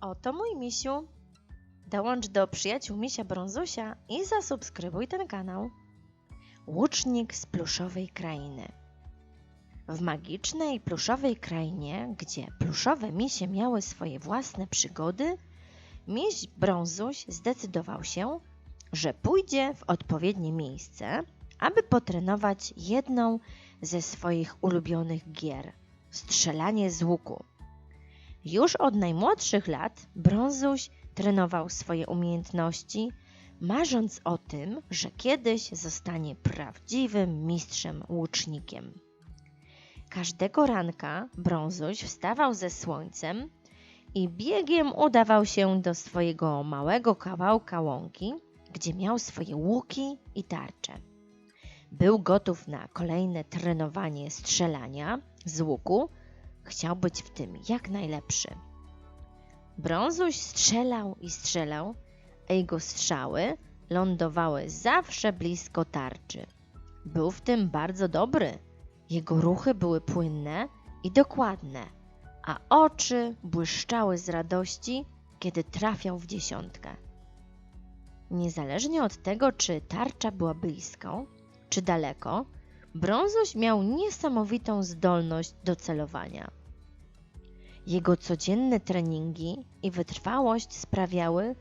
Oto mój misiu. Dołącz do przyjaciół misia Brązusia i zasubskrybuj ten kanał. Łucznik z pluszowej krainy. W magicznej pluszowej krainie, gdzie pluszowe misie miały swoje własne przygody, miś Brązuś zdecydował się, że pójdzie w odpowiednie miejsce, aby potrenować jedną ze swoich ulubionych gier strzelanie z łuku. Już od najmłodszych lat Brązuś trenował swoje umiejętności, marząc o tym, że kiedyś zostanie prawdziwym mistrzem łucznikiem. Każdego ranka Brązuś wstawał ze słońcem i biegiem udawał się do swojego małego kawałka łąki, gdzie miał swoje łuki i tarcze. Był gotów na kolejne trenowanie strzelania z łuku, chciał być w tym jak najlepszy. Brązuś strzelał i strzelał, a jego strzały lądowały zawsze blisko tarczy. Był w tym bardzo dobry. Jego ruchy były płynne i dokładne, a oczy błyszczały z radości, kiedy trafiał w dziesiątkę. Niezależnie od tego, czy tarcza była blisko, czy daleko, Brązuś miał niesamowitą zdolność do celowania. Jego codzienne treningi i wytrwałość sprawiały,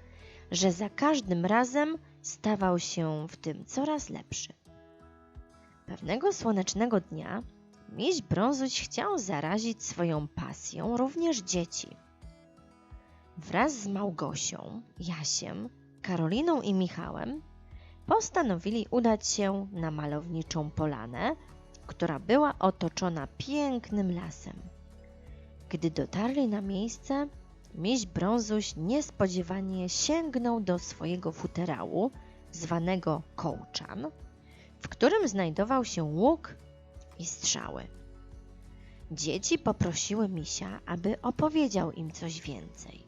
że za każdym razem stawał się w tym coraz lepszy. Pewnego słonecznego dnia miś Brązuś chciał zarazić swoją pasją również dzieci. Wraz z Małgosią, Jasiem, Karoliną i Michałem postanowili udać się na malowniczą polanę, która była otoczona pięknym lasem. Gdy dotarli na miejsce, miś Brązuś niespodziewanie sięgnął do swojego futerału, zwanego kołczan, w którym znajdował się łuk i strzały. Dzieci poprosiły misia, aby opowiedział im coś więcej.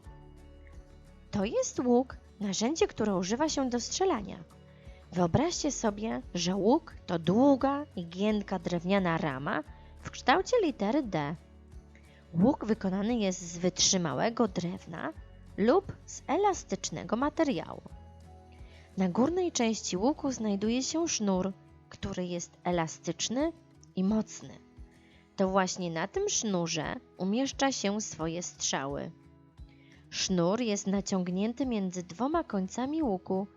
To jest łuk, narzędzie, które używa się do strzelania. Wyobraźcie sobie, że łuk to długa i giętka drewniana rama w kształcie litery D. Łuk wykonany jest z wytrzymałego drewna lub z elastycznego materiału. Na górnej części łuku znajduje się sznur, który jest elastyczny i mocny. To właśnie na tym sznurze umieszcza się swoje strzały. Sznur jest naciągnięty między dwoma końcami łuku,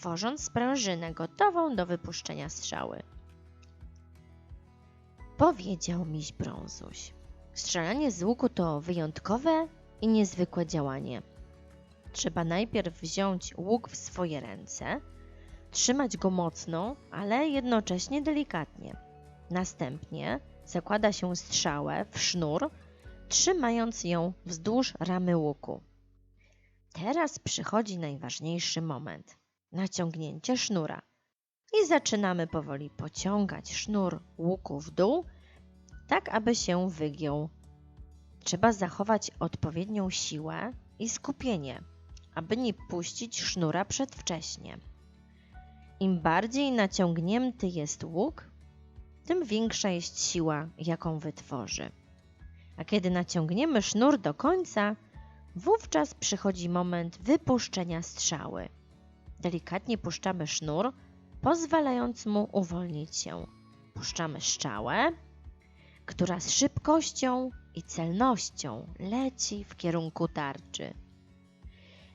tworząc sprężynę gotową do wypuszczenia strzały. Powiedział miś Brązuś. Strzelanie z łuku to wyjątkowe i niezwykłe działanie. Trzeba najpierw wziąć łuk w swoje ręce, trzymać go mocno, ale jednocześnie delikatnie. Następnie zakłada się strzałę w sznur, trzymając ją wzdłuż ramy łuku. Teraz przychodzi najważniejszy moment naciągnięcie sznura. I zaczynamy powoli pociągać sznur łuku w dół, tak aby się wygiął. Trzeba zachować odpowiednią siłę i skupienie, aby nie puścić sznura przedwcześnie. Im bardziej naciągnięty jest łuk, tym większa jest siła, jaką wytworzy. A kiedy naciągniemy sznur do końca, wówczas przychodzi moment wypuszczenia strzały. Delikatnie puszczamy sznur, pozwalając mu uwolnić się. Puszczamy szczałę, która z szybkością i celnością leci w kierunku tarczy.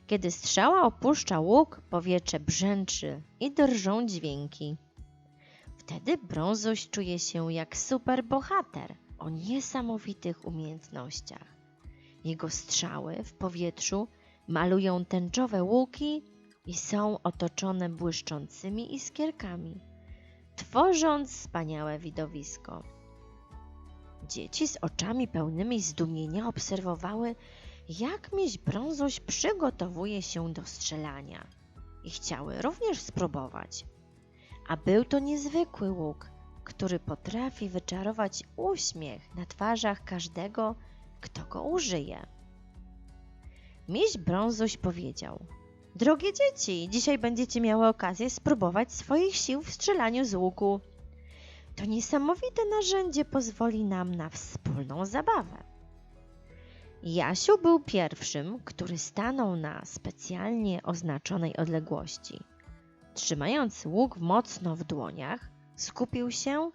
Kiedy strzała opuszcza łuk, powietrze brzęczy i drżą dźwięki. Wtedy brązuś czuje się jak superbohater o niesamowitych umiejętnościach. Jego strzały w powietrzu malują tęczowe łuki i są otoczone błyszczącymi iskierkami, tworząc wspaniałe widowisko. Dzieci z oczami pełnymi zdumienia obserwowały, jak miś brązuś przygotowuje się do strzelania i chciały również spróbować. A był to niezwykły łuk, który potrafi wyczarować uśmiech na twarzach każdego, kto go użyje. Miś brązuś powiedział – Drogie dzieci, dzisiaj będziecie miały okazję spróbować swoich sił w strzelaniu z łuku. To niesamowite narzędzie pozwoli nam na wspólną zabawę. Jasiu był pierwszym, który stanął na specjalnie oznaczonej odległości. Trzymając łuk mocno w dłoniach, skupił się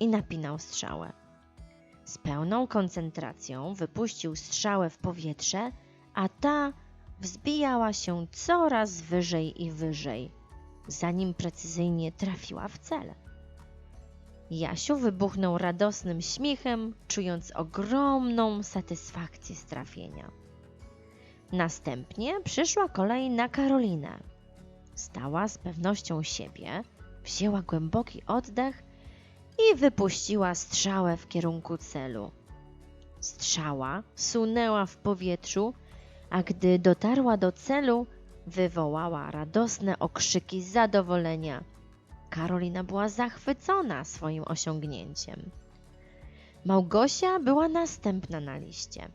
i napinał strzałę. Z pełną koncentracją wypuścił strzałę w powietrze, a ta wzbijała się coraz wyżej i wyżej, zanim precyzyjnie trafiła w cel. Jasiu wybuchnął radosnym śmiechem, czując ogromną satysfakcję z trafienia. Następnie przyszła kolej na Karolinę. Stała z pewnością siebie, wzięła głęboki oddech i wypuściła strzałę w kierunku celu. Strzała sunęła w powietrzu, a gdy dotarła do celu, wywołała radosne okrzyki zadowolenia. Karolina była zachwycona swoim osiągnięciem. Małgosia była następna na liście.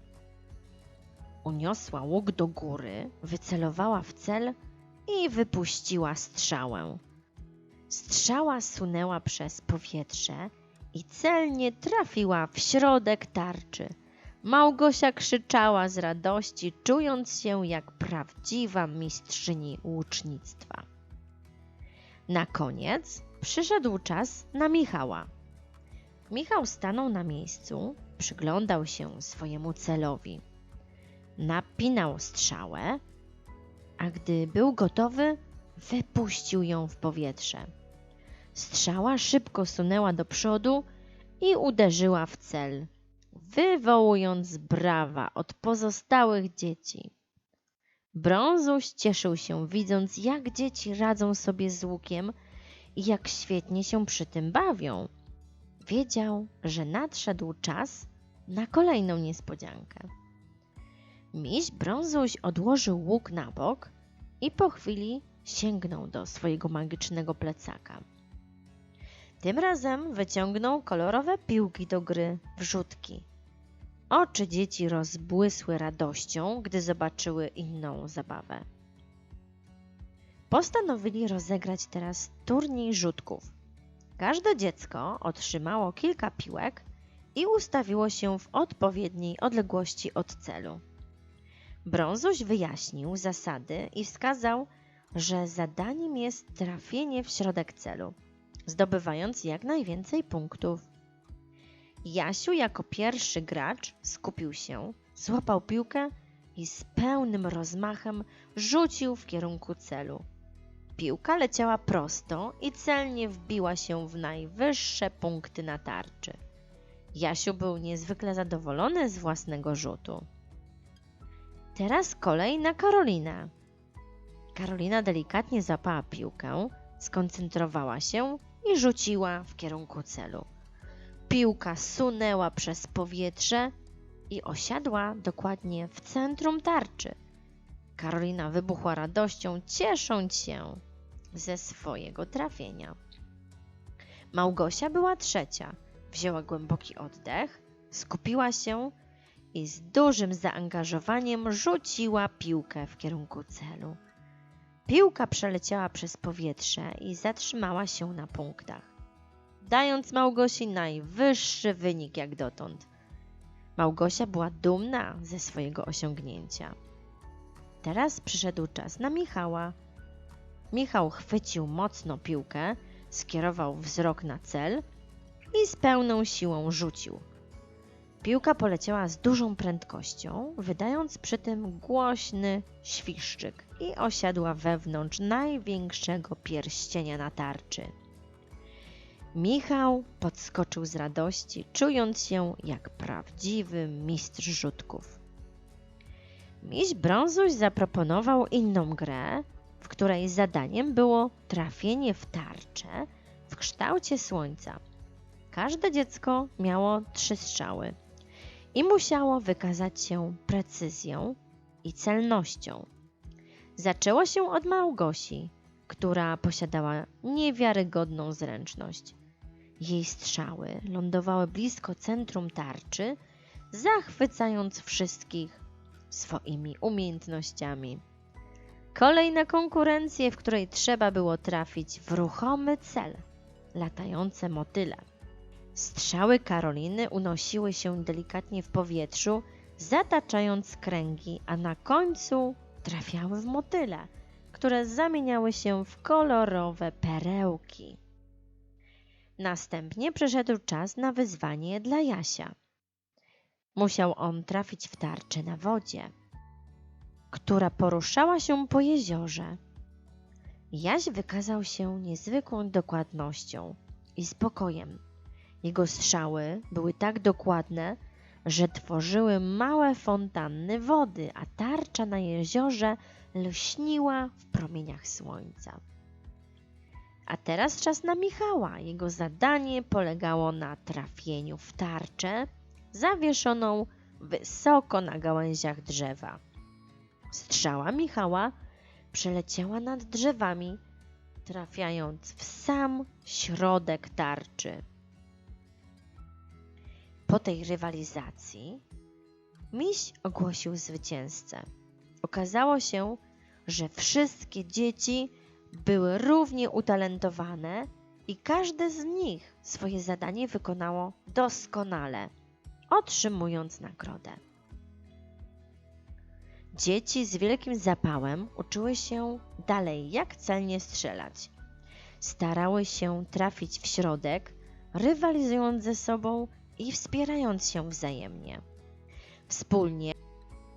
Uniosła łuk do góry, wycelowała w cel i wypuściła strzałę. Strzała sunęła przez powietrze i celnie trafiła w środek tarczy. Małgosia krzyczała z radości, czując się jak prawdziwa mistrzyni łucznictwa. Na koniec przyszedł czas na Michała. Michał stanął na miejscu, przyglądał się swojemu celowi. Napinał strzałę, a gdy był gotowy, wypuścił ją w powietrze. Strzała szybko sunęła do przodu i uderzyła w cel, wywołując brawa od pozostałych dzieci. Brązuś cieszył się, widząc, jak dzieci radzą sobie z łukiem i jak świetnie się przy tym bawią. Wiedział, że nadszedł czas na kolejną niespodziankę. Miś Brązuś odłożył łuk na bok i po chwili sięgnął do swojego magicznego plecaka. Tym razem wyciągnął kolorowe piłki do gry, wrzutki. Oczy dzieci rozbłysły radością, gdy zobaczyły inną zabawę. Postanowili rozegrać teraz turniej rzutków. Każde dziecko otrzymało kilka piłek i ustawiło się w odpowiedniej odległości od celu. Brązuś wyjaśnił zasady i wskazał, że zadaniem jest trafienie w środek celu, zdobywając jak najwięcej punktów. Jasiu jako pierwszy gracz skupił się, złapał piłkę i z pełnym rozmachem rzucił w kierunku celu. Piłka leciała prosto i celnie wbiła się w najwyższe punkty na tarczy. Jasiu był niezwykle zadowolony z własnego rzutu. Teraz kolej na Karolinę. Karolina delikatnie zapała piłkę, skoncentrowała się i rzuciła w kierunku celu. Piłka sunęła przez powietrze i osiadła dokładnie w centrum tarczy. Karolina wybuchła radością, ciesząc się ze swojego trafienia. Małgosia była trzecia. Wzięła głęboki oddech, skupiła się i z dużym zaangażowaniem rzuciła piłkę w kierunku celu. Piłka przeleciała przez powietrze i zatrzymała się na punktach, dając Małgosi najwyższy wynik jak dotąd. Małgosia była dumna ze swojego osiągnięcia. Teraz przyszedł czas na Michała. Michał chwycił mocno piłkę, skierował wzrok na cel i z pełną siłą rzucił. Piłka poleciała z dużą prędkością, wydając przy tym głośny świszczyk i osiadła wewnątrz największego pierścienia na tarczy. Michał podskoczył z radości, czując się jak prawdziwy mistrz rzutków. Miś Brązuś zaproponował inną grę, w której zadaniem było trafienie w tarczę w kształcie słońca. Każde dziecko miało trzy strzały i musiało wykazać się precyzją i celnością. Zaczęło się od Małgosi, która posiadała niewiarygodną zręczność. Jej strzały lądowały blisko centrum tarczy, zachwycając wszystkich swoimi umiejętnościami. Kolejna konkurencja, w której trzeba było trafić w ruchomy cel latające motyle. Strzały Karoliny unosiły się delikatnie w powietrzu, zataczając kręgi, a na końcu trafiały w motyle, które zamieniały się w kolorowe perełki. Następnie przyszedł czas na wyzwanie dla Jasia. Musiał on trafić w tarczę na wodzie, która poruszała się po jeziorze. Jaś wykazał się niezwykłą dokładnością i spokojem. Jego strzały były tak dokładne, że tworzyły małe fontanny wody, a tarcza na jeziorze lśniła w promieniach słońca. A teraz czas na Michała. Jego zadanie polegało na trafieniu w tarczę zawieszoną wysoko na gałęziach drzewa. Strzała Michała przeleciała nad drzewami, trafiając w sam środek tarczy. Po tej rywalizacji miś ogłosił zwycięzcę. Okazało się, że wszystkie dzieci były równie utalentowane i każde z nich swoje zadanie wykonało doskonale, otrzymując nagrodę. Dzieci z wielkim zapałem uczyły się dalej, jak celnie strzelać. Starały się trafić w środek, rywalizując ze sobą i wspierając się wzajemnie. Wspólnie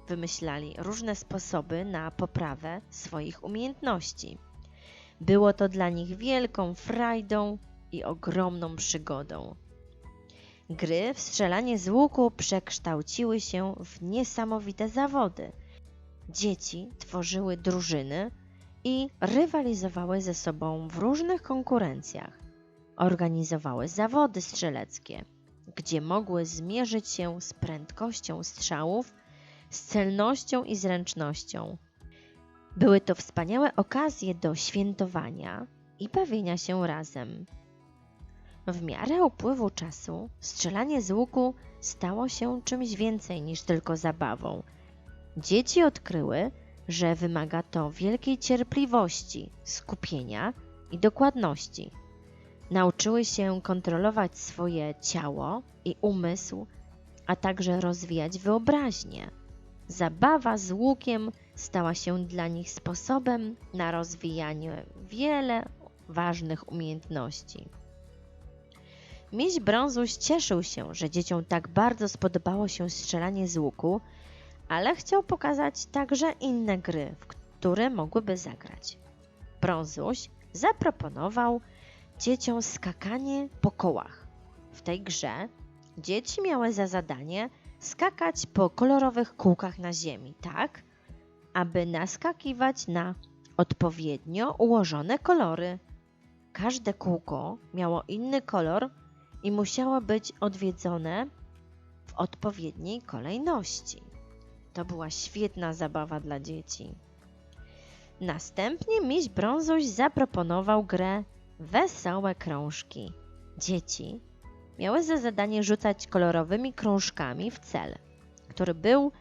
wymyślali różne sposoby na poprawę swoich umiejętności. Było to dla nich wielką frajdą i ogromną przygodą. Gry w strzelanie z łuku przekształciły się w niesamowite zawody. Dzieci tworzyły drużyny i rywalizowały ze sobą w różnych konkurencjach. Organizowały zawody strzeleckie, gdzie mogły zmierzyć się z prędkością strzałów, z celnością i zręcznością. Były to wspaniałe okazje do świętowania i bawienia się razem. W miarę upływu czasu strzelanie z łuku stało się czymś więcej niż tylko zabawą. Dzieci odkryły, że wymaga to wielkiej cierpliwości, skupienia i dokładności. Nauczyły się kontrolować swoje ciało i umysł, a także rozwijać wyobraźnię. Zabawa z łukiem stała się dla nich sposobem na rozwijanie wiele ważnych umiejętności. Miś Brązuś cieszył się, że dzieciom tak bardzo spodobało się strzelanie z łuku, ale chciał pokazać także inne gry, w które mogłyby zagrać. Brązuś zaproponował dzieciom skakanie po kołach. W tej grze dzieci miały za zadanie skakać po kolorowych kółkach na ziemi, tak, aby naskakiwać na odpowiednio ułożone kolory. Każde kółko miało inny kolor i musiało być odwiedzone w odpowiedniej kolejności. To była świetna zabawa dla dzieci. Następnie miś Brązuś zaproponował grę Wesołe krążki. Dzieci miały za zadanie rzucać kolorowymi krążkami w cel, który był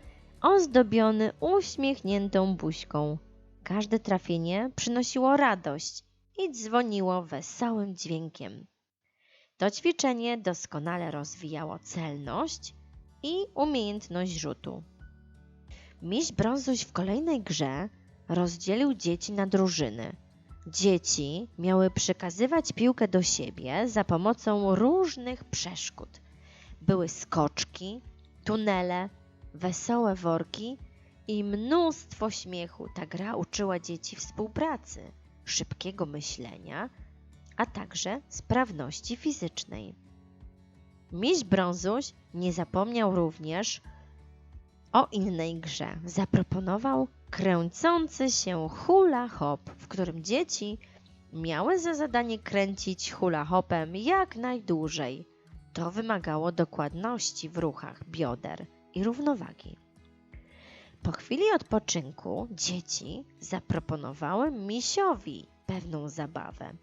ozdobiony uśmiechniętą buźką. Każde trafienie przynosiło radość i dzwoniło wesołym dźwiękiem. To ćwiczenie doskonale rozwijało celność i umiejętność rzutu. Miś Brązuś w kolejnej grze rozdzielił dzieci na drużyny. Dzieci miały przekazywać piłkę do siebie za pomocą różnych przeszkód. Były skoczki, tunele, wesołe worki i mnóstwo śmiechu. Ta gra uczyła dzieci współpracy, szybkiego myślenia, a także sprawności fizycznej. Miś Brązuś nie zapomniał również o innej grze. Zaproponował kręcący się hula hop, w którym dzieci miały za zadanie kręcić hula hopem jak najdłużej. To wymagało dokładności w ruchach bioder i równowagi. Po chwili odpoczynku dzieci zaproponowały misiowi pewną zabawę.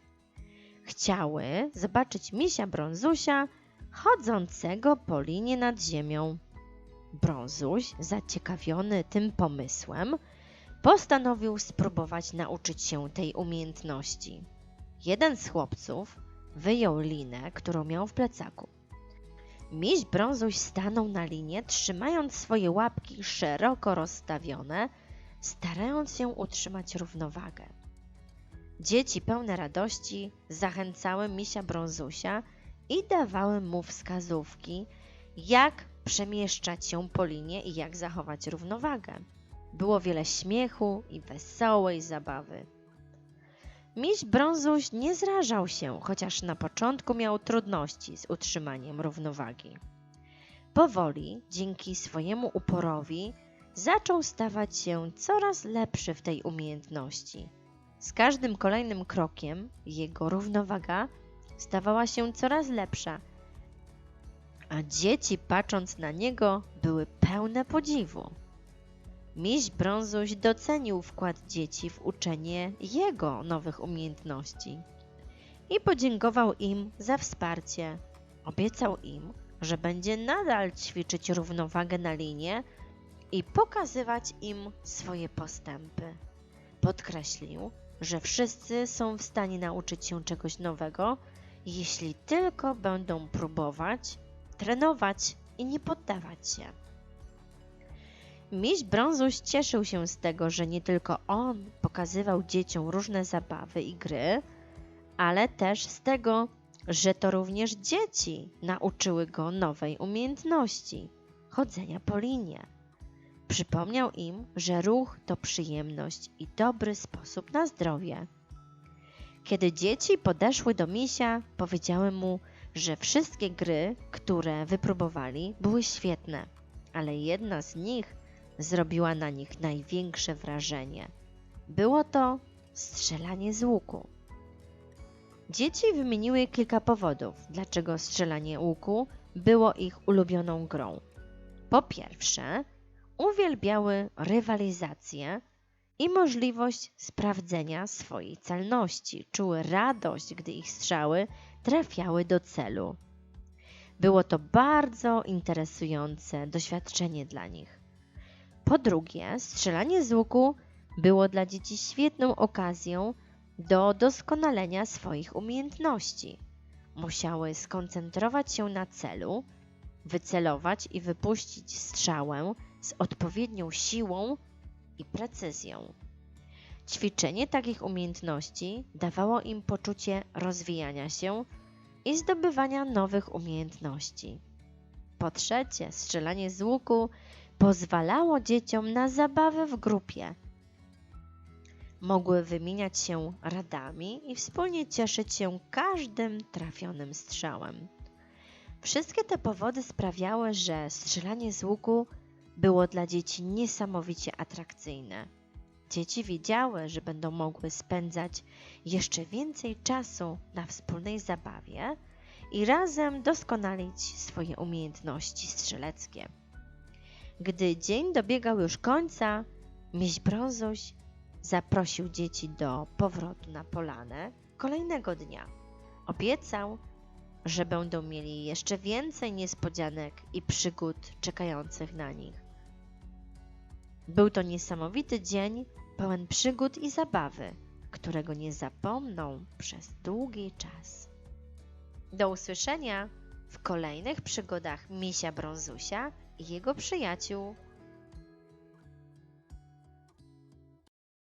Chciały zobaczyć misia brązusia chodzącego po linie nad ziemią. Brązuś, zaciekawiony tym pomysłem, postanowił spróbować nauczyć się tej umiejętności. Jeden z chłopców wyjął linę, którą miał w plecaku. Miś Brązuś stanął na linie, trzymając swoje łapki szeroko rozstawione, starając się utrzymać równowagę. Dzieci pełne radości zachęcały misia Brązusia i dawały mu wskazówki, jak przemieszczać się po linie i jak zachować równowagę. Było wiele śmiechu i wesołej zabawy. Miś Brązuś nie zrażał się, chociaż na początku miał trudności z utrzymaniem równowagi. Powoli, dzięki swojemu uporowi, zaczął stawać się coraz lepszy w tej umiejętności. Z każdym kolejnym krokiem jego równowaga stawała się coraz lepsza, a dzieci patrząc na niego były pełne podziwu. Miś Brązuś docenił wkład dzieci w uczenie jego nowych umiejętności i podziękował im za wsparcie. Obiecał im, że będzie nadal ćwiczyć równowagę na linie i pokazywać im swoje postępy. Podkreślił, że wszyscy są w stanie nauczyć się czegoś nowego, jeśli tylko będą próbować, trenować i nie poddawać się. Miś Brązuś cieszył się z tego, że nie tylko on pokazywał dzieciom różne zabawy i gry, ale też z tego, że to również dzieci nauczyły go nowej umiejętności chodzenia po linie. Przypomniał im, że ruch to przyjemność i dobry sposób na zdrowie. Kiedy dzieci podeszły do misia, powiedziały mu, że wszystkie gry, które wypróbowali, były świetne, ale jedna z nich zrobiła na nich największe wrażenie. Było to strzelanie z łuku. Dzieci wymieniły kilka powodów, dlaczego strzelanie łuku było ich ulubioną grą. Po pierwsze, uwielbiały rywalizację i możliwość sprawdzenia swojej celności. Czuły radość, gdy ich strzały trafiały do celu. Było to bardzo interesujące doświadczenie dla nich. Po drugie, strzelanie z łuku było dla dzieci świetną okazją do doskonalenia swoich umiejętności. Musiały skoncentrować się na celu, wycelować i wypuścić strzałę z odpowiednią siłą i precyzją. Ćwiczenie takich umiejętności dawało im poczucie rozwijania się i zdobywania nowych umiejętności. Po trzecie, strzelanie z łuku pozwalało dzieciom na zabawę w grupie. Mogły wymieniać się radami i wspólnie cieszyć się każdym trafionym strzałem. Wszystkie te powody sprawiały, że strzelanie z łuku było dla dzieci niesamowicie atrakcyjne. Dzieci wiedziały, że będą mogły spędzać jeszcze więcej czasu na wspólnej zabawie i razem doskonalić swoje umiejętności strzeleckie. Gdy dzień dobiegał już końca, miś Brązuś zaprosił dzieci do powrotu na polanę kolejnego dnia. Obiecał, że będą mieli jeszcze więcej niespodzianek i przygód czekających na nich. Był to niesamowity dzień, pełen przygód i zabawy, którego nie zapomną przez długi czas. Do usłyszenia w kolejnych przygodach Misia Brązusia jego przyjaciół.